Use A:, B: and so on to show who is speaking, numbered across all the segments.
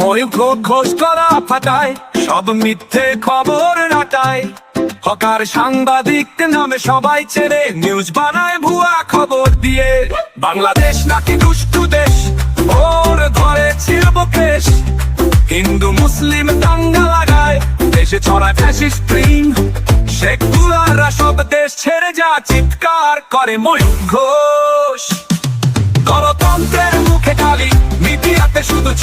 A: ময়ূখ ঘোষ করা ফাটায়, সব মিথ্যে খবর রাটায়। হকার সাংবাদিক নামে সবাই ছেড়ে নিউজ বানায় ভুয়া খবর দিয়ে। বাংলাদেশ নাকি দুষ্টু দেশ, ওর ধরে ছিল কেশ। হিন্দু, মুসলিম দাঙ্গা লাগায়, দেশে ছড়ায় ফ্যাসিস্ট প্রিম শেখ সব দেশ ছেড়ে যা চিৎকার করে ময়ূখ ঘোষ।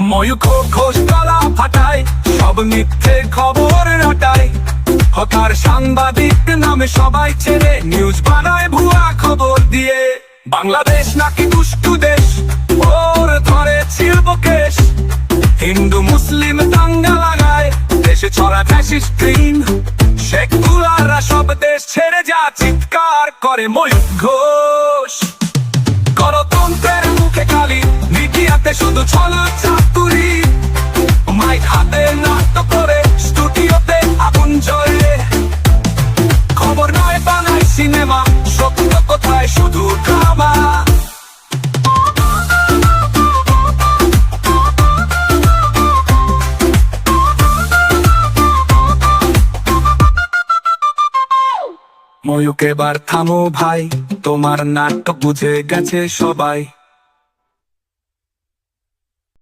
A: ময়ূখ ঘোষ গলা ফাটায়, সব মিথ্যে খবর রটায়। হকার সাংবাদিক নামে সবাই ছেড়ে নিউজ বানায় ভুয়া খবর দিয়ে। বাংলাদেশ নাকি দুষ্টু দেশ, ওর ধরে ছিল কেশ। হিন্দু, মুসলিম দাঙ্গা লাগায়, দেশে ছড়া ফ্যাসিস্ট ট্রেন শেখ সব দেশ ছেড়ে যা চিৎকার করে ময়ূখ শুধু ছলো চাতুরি মাইক হাতে নাটক করে, স্টুডিওতে আগুন জ্বলে। খবর নয় বানাই সিনেমা সত্য কোথায় শুধু ড্রামা। ময়ূক, এবার থামো ভাই, তোমার নাটক বুঝে গেছে সবাই।